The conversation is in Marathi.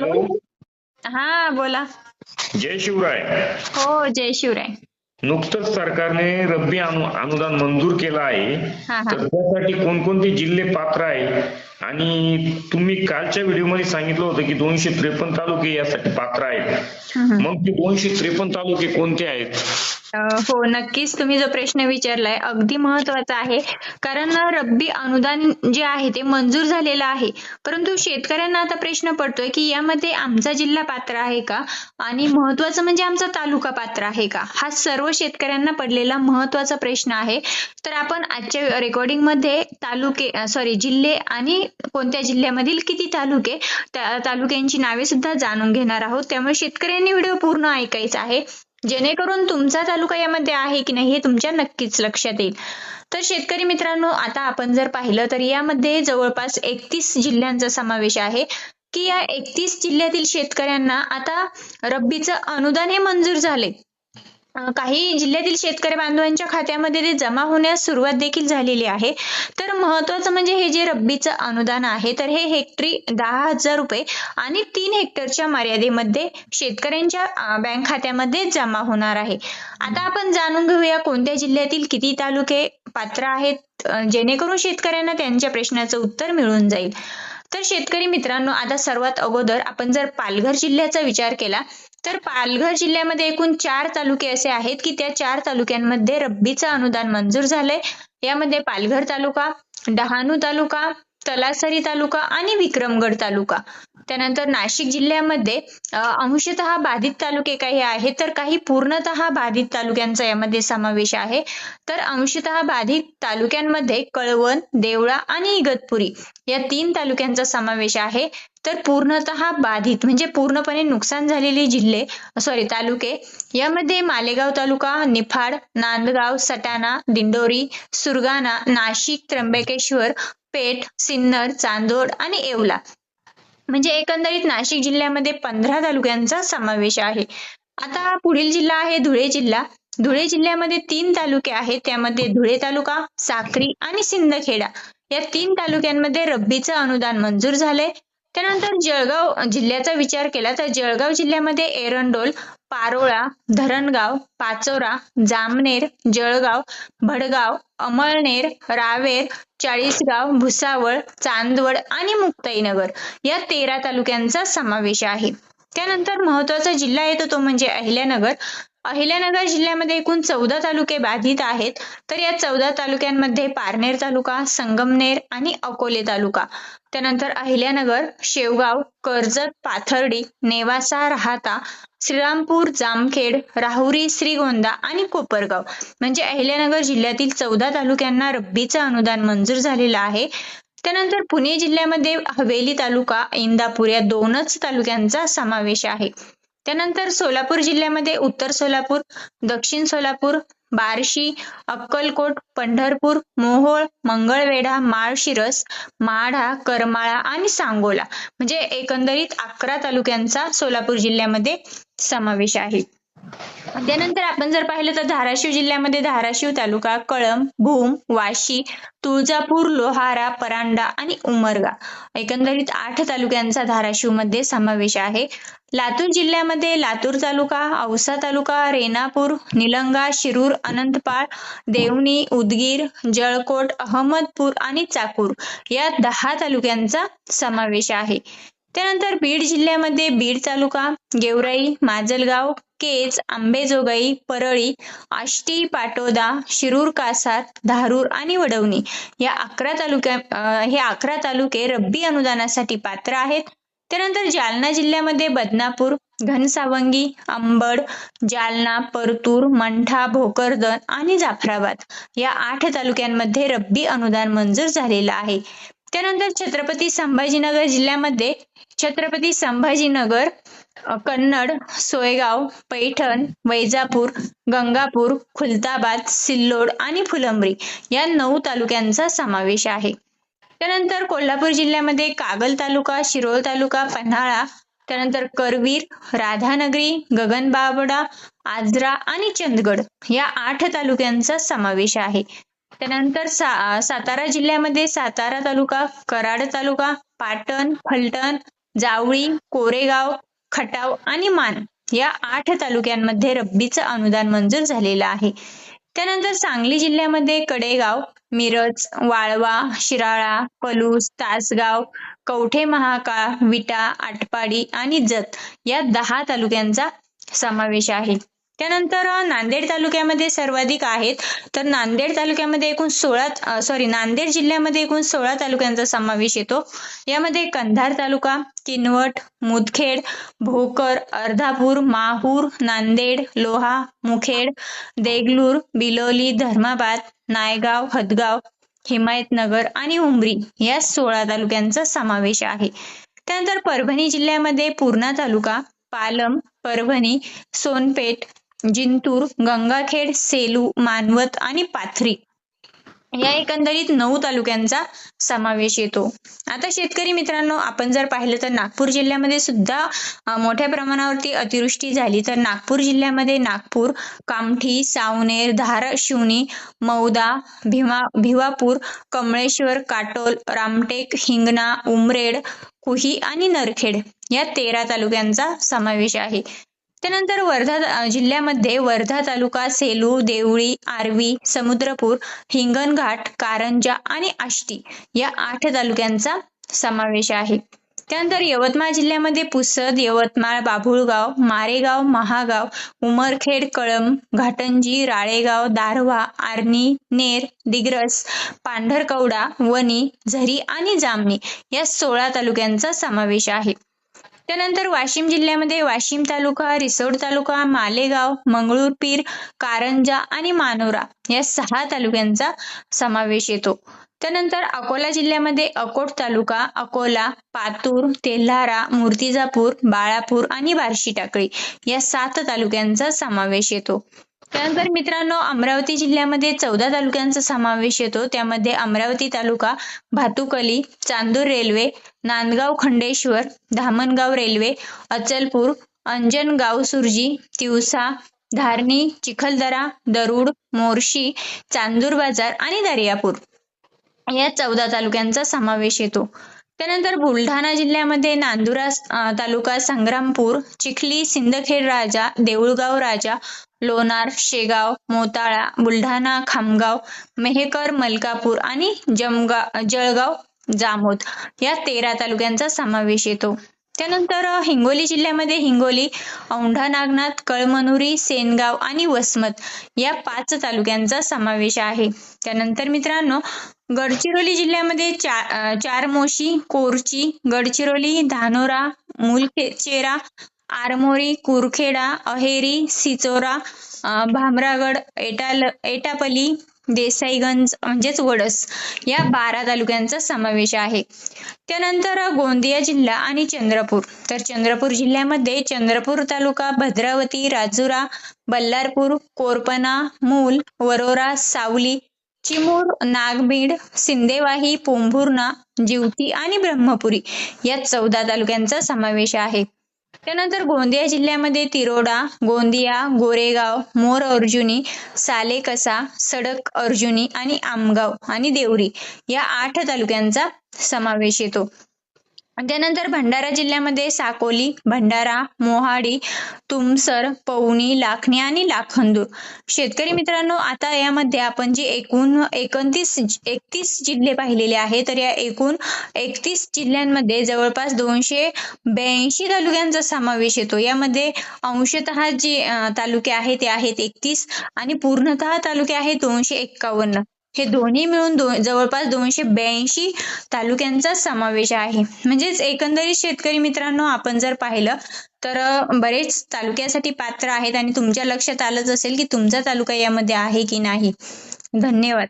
हा बोला. जय शिवराय. हो जय शिवराय. नुकतंच सरकारने रब्बी अनु अनुदान मंजूर केलं आहे. तर त्यासाठी कोणकोणते जिल्हे पात्र आहे? आणि तुम्ही कालच्या व्हिडिओमध्ये सांगितलं होतं की दोनशे त्रेपन्न तालुके यासाठी पात्र आहेत. मग ते दोनशे त्रेपन्न तालुके कोणते आहेत? हो नक्कीच तुम्ही जो प्रश्न विचारलाय अगदी महत्त्वाचा आहे. कारण रब्बी अनुदान जे आहे ते मंजूर झालेलं आहे. परंतु शेतकऱ्यांना आता प्रश्न पडतोय की यामध्ये आमचा जिल्हा पात्र आहे का? आणि महत्वाचं म्हणजे आमचा तालुका पात्र आहे का? हा सर्व शेतकऱ्यांना पडलेला महत्त्वाचा प्रश्न आहे. तर आपण आजच्या रेकॉर्डिंगमध्ये तालुके सॉरी जिल्हे आणि कोणत्या जिल्ह्यामधील किती तालुके तालुक्यांची नावे सुद्धा जाणून घेणार आहोत. त्यामुळे शेतकऱ्यांनी व्हिडिओ पूर्ण ऐकायचा आहे. जेणेकरून तुमचा तालुका यामध्ये आहे की नाही हे तुमच्या नक्कीच लक्षात येईल. तर शेतकरी मित्रांनो आता आपण जर पाहिलं तर यामध्ये जवळपास एकतीस जिल्ह्यांचा समावेश आहे. की या एकतीस जिल्ह्यातील शेतकऱ्यांना आता रब्बीचं अनुदान हे मंजूर झाले काही जिल्ह्यातील शेतकरी बांधवांच्या खात्यामध्ये ते जमा होण्यास सुरुवात देखील झालेली आहे. तर महत्वाचं म्हणजे हे जे रब्बीचं अनुदान आहे तर हे हेक्टरी दहा हजार रुपये आणि तीन हेक्टरच्या मर्यादेमध्ये शेतकऱ्यांच्या बँक खात्यामध्ये जमा होणार आहे. आता आपण जाणून घेऊया कोणत्या जिल्ह्यातील किती तालुके पात्र आहेत जेणेकरून शेतकऱ्यांना त्यांच्या प्रश्नाचं उत्तर मिळून जाईल. तर शेतकरी मित्रांनो आता सर्वात अगोदर आपण जर पालघर जिल्ह्याचा विचार केला तर पालघर जिल्ह्यामध्ये एकूण चार तालुके असे आहेत की त्या चार तालुक्यांमध्ये रब्बीचं अनुदान मंजूर झालंय. यामध्ये पालघर तालुका डहाणू तालुका तलासरी तालुका आणि विक्रमगड तालुका. त्यानंतर नाशिक जिल्ह्यामध्ये अंशतः बाधित तालुके काही आहेत तर काही पूर्णतः बाधित तालुक्यांचा यामध्ये समावेश आहे. तर अंशतः बाधित तालुक्यांमध्ये कळवण देवळा आणि इगतपुरी या तीन तालुक्यांचा समावेश आहे. तर पूर्णतः बाधित म्हणजे पूर्णपणे नुकसान झालेले जिल्हे सॉरी तालुके यामध्ये मालेगाव तालुका निफाड नांदगाव सटाणा दिंडोरी सुरगाणा नाशिक त्र्यंबकेश्वर पेठ सिन्नर चांदोड आणि येवला. म्हणजे एकंदरीत नाशिक जिल्ह्यामध्ये पंधरा तालुक्यांचा समावेश आहे. आता पुढील जिल्हा आहे धुळे जिल्हा. धुळे जिल्ह्यामध्ये तीन तालुके आहेत. त्यामध्ये धुळे तालुका साक्री आणि सिंदखेडा. या तीन तालुक्यांमध्ये रब्बीचं अनुदान मंजूर झाले त्यानंतर जळगाव जिल्ह्याचा विचार केला तर जळगाव जिल्ह्यामध्ये एरंडोल पारोळा धरणगाव पाचोरा जामनेर जळगाव भडगाव अमळनेर रावेर चाळीसगाव भुसावळ चांदवड आणि मुक्ताईनगर या तेरा तालुक्यांचा समावेश आहे. त्यानंतर महत्त्वाचा जिल्हा येतो तो म्हणजे अहिल्यानगर. अहिल्यानगर जिल्ह्यामध्ये एकूण चौदा तालुके बाधित आहेत. तर या चौदा तालुक्यांमध्ये पारनेर तालुका संगमनेर आणि अकोले तालुका. त्यानंतर अहिल्यानगर शेवगाव कर्जत पाथर्डी नेवासा राहता श्रीरामपूर जामखेड राहुरी श्रीगोंदा आणि कोपरगाव. म्हणजे अहिल्यानगर जिल्ह्यातील चौदा तालुक्यांना रब्बीचं अनुदान मंजूर झालेलं आहे. त्यानंतर पुणे जिल्ह्यामध्ये हवेली तालुका इंदापूर या दोनच तालुक्यांचा समावेश आहे. त्यानंतर सोलापूर जिल्ह्यामध्ये उत्तर सोलापूर दक्षिण सोलापूर बार्शी अक्कलकोट पंढरपूर मोहोळ मंगळवेढा माळशिरस माढा करमाळा आणि सांगोला. म्हणजे एकंदरीत अकरा तालुक्यांचा सोलापूर जिल्ह्यामध्ये समावेश आहे. त्यानंतर आपण जर पाहिलं तर धाराशिव जिल्ह्यामध्ये धाराशिव तालुका कळंब भूम वाशी तुळजापूर लोहारा परांडा आणि उमरगा. एकंदरीत आठ तालुक्यांचा धाराशिवमध्ये समावेश आहे. लातूर जिल्ह्यामध्ये लातूर तालुका औसा तालुका रेणापूर निलंगा शिरूर अनंतपाळ देवणी उदगीर जळकोट अहमदपूर आणि चाकूर या दहा तालुक्यांचा समावेश आहे. त्यानंतर बीड जिल्ह्यामध्ये बीड तालुका गेवराई माजलगाव केज आंबेजोगाई परळी आष्टी पाटोदा शिरूर कासार धारूर आणि वडवणी या अकरा तालुक्या हे अकरा तालुके रब्बी अनुदानासाठी पात्र आहेत. त्यानंतर जालना जिल्ह्यामध्ये बदनापूर घनसावंगी अंबड जालना परतूर मंठा भोकरदन आणि जाफराबाद या आठ तालुक्यांमध्ये रब्बी अनुदान मंजूर झालेलं आहे. त्यानंतर छत्रपती संभाजीनगर जिल्ह्यामध्ये छत्रपती संभाजीनगर कन्नड सोयगाव पैठण वैजापूर गंगापूर खुलताबाद सिल्लोड आणि फुलंब्री या नऊ तालुक्यांचा समावेश आहे. त्यानंतर कोल्हापूर जिल्ह्यामध्ये कागल तालुका शिरोळ तालुका पन्हाळा त्यानंतर करवीर राधानगरी गगनबावडा आजरा आणि चंदगड या आठ तालुक्यांचा समावेश आहे. त्यानंतर सा सातारा जिल्ह्यामध्ये सातारा तालुका कराड तालुका पाटण फलटण जावळी कोरेगाव खटाव आणि मान या आठ तालुक्यांमध्ये रब्बीचं अनुदान मंजूर झालेलं आहे. त्यानंतर सांगली जिल्ह्यामध्ये कडेगाव मिरज वाळवा शिराळा पलूस तासगाव कवठे महाकाळ विटा आटपाडी आणि जत या दहा तालुक्यांचा समावेश आहे. त्यानंतर नांदेड तालुक्यामध्ये सर्वाधिक आहेत. तर नांदेड तालुक्यामध्ये एकूण सोळा सॉरी नांदेड जिल्ह्यामध्ये एकूण सोळा तालुक्यांचा समावेश येतो. यामध्ये कंधार तालुका किनवट मुदखेड भोकर अर्धापूर माहूर नांदेड लोहा मुखेड देगलूर बिलोली धर्माबाद नायगाव हदगाव हिमायतनगर आणि उमरी या सोळा तालुक्यांचा समावेश आहे. त्यानंतर परभणी जिल्ह्यामध्ये पूर्णा तालुका पालम परभणी सोनपेठ जिंतूर गंगाखेड सेलू मानवत आणि पाथरी या एकंदरीत नऊ तालुक्यांचा समावेश येतो. आता शेतकरी मित्रांनो आपण जर पाहिलं तर नागपूर जिल्ह्यामध्ये सुद्धा मोठ्या प्रमाणावरती अतिवृष्टी झाली. तर नागपूर जिल्ह्यामध्ये नागपूर कामठी सावनेर धाराशिवनी मौदा भीमा भिवापूर कमळेश्वर काटोल रामटेक हिंगणा उमरेड कुही आणि नरखेड या तेरा तालुक्यांचा समावेश आहे. त्यानंतर वर्धा जिल्ह्यामध्ये वर्धा तालुका सेलू देवळी आर्वी समुद्रपूर हिंगणघाट कारंजा आणि आष्टी या आठ तालुक्यांचा समावेश आहे. त्यानंतर यवतमाळ जिल्ह्यामध्ये पुसद यवतमाळ बाभुळगाव मारेगाव महागाव उमरखेड कळंब घाटंजी राळेगाव दारव्हा आर्णी नेर दिग्रस पांढरकवडा वणी झरी आणि जामणी या सोळा तालुक्यांचा समावेश आहे. त्यानंतर वाशिम जिल्ह्यामध्ये वाशिम तालुका रिसोड तालुका मालेगाव मंगळूरपीर कारंजा आणि मानोरा या सहा तालुक्यांचा समावेश येतो. त्यानंतर अकोला जिल्ह्यामध्ये अकोट तालुका अकोला पातूर तेल्हारा मूर्तिजापूर बाळापूर आणि बार्शी टाकळी या सात तालुक्यांचा समावेश येतो. त्यानंतर मित्रांनो अमरावती जिल्ह्यामध्ये चौदा तालुक्यांचा समावेश येतो. त्यामध्ये अमरावती तालुका भातुकली चांदूर रेल्वे नांदगाव खंडेश्वर धामणगाव रेल्वे अचलपूर अंजनगाव सुरजी तिवसा धारणी चिखलदरा दरुड मोर्शी चांदूर बाजार आणि दर्यापूर या चौदा तालुक्यांचा समावेश येतो. त्यानंतर बुलढाणा जिल्ह्यामध्ये नांदुरा तालुका संग्रामपूर चिखली सिंदखेड राजा देऊळगाव राजा लोणार शेगाव मोताळा बुलढाणा खामगाव मेहकर मलकापूर आणि जमगा जळगाव जामोद या तेरा तालुक्यांचा समावेश येतो. त्यानंतर हिंगोली जिल्ह्यामध्ये हिंगोली औंढा नागनाथ कळमनुरी सेनगाव आणि वसमत या पाच तालुक्यांचा समावेश आहे. त्यानंतर मित्रांनो गडचिरोली जिल्ह्यामध्ये चार चारमोशी कोरची गडचिरोली धानोरा मुलचेरा आरमोरी कुरखेडा अहेरी सिचोरा भामरागड एटाल एटापल्ली देसाईगंज म्हणजेच वडस या बारा तालुक्यांचा समावेश आहे. त्यानंतर गोंदिया जिल्हा आणि चंद्रपूर. तर चंद्रपूर जिल्ह्यामध्ये चंद्रपूर तालुका भद्रावती राजुरा बल्लारपूर कोरपना मूल वरोरा सावली चिमूर नागबीड सिंदेवाही पोंभुर्णा जिवती आणि ब्रह्मपुरी या चौदा तालुक्यांचा समावेश आहे. त्यानंतर गोंदिया जिल्ह्यामध्ये तिरोडा गोंदिया गोरेगाव मोर अर्जुनी सालेकसा सडक अर्जुनी आणि आमगाव आणि देवरी या आठ तालुक्यांचा समावेश येतो. त्यानंतर भंडारा जिल्ह्यामध्ये साकोली भंडारा मोहाडी तुमसर पवनी लाखणी आणि लाखंदूर. शेतकरी मित्रांनो आता यामध्ये आपण जे एकूण एकोणतीस एकतीस जिल्हे पाहिलेले आहे तर या एकूण एकतीस जिल्ह्यांमध्ये जवळपास दोनशे ब्याऐंशी तालुक्यांचा समावेश येतो. यामध्ये अंशतः जे तालुके आहेत ते आहेत एकतीस आणि पूर्णतः तालुके आहेत दोनशे एक्कावन्न. हे दोन्ही मिळून दो जवळपास दोनशे ब्याऐंशी तालुक्यांचा समावेश आहे. म्हणजेच एकंदरीत शेतकरी मित्रांनो आपण जर पाहिलं तर बरेच तालुक्यासाठी पात्र आहेत आणि तुमच्या लक्षात आलंच असेल की तुमचा तालुका यामध्ये आहे की नाही. धन्यवाद.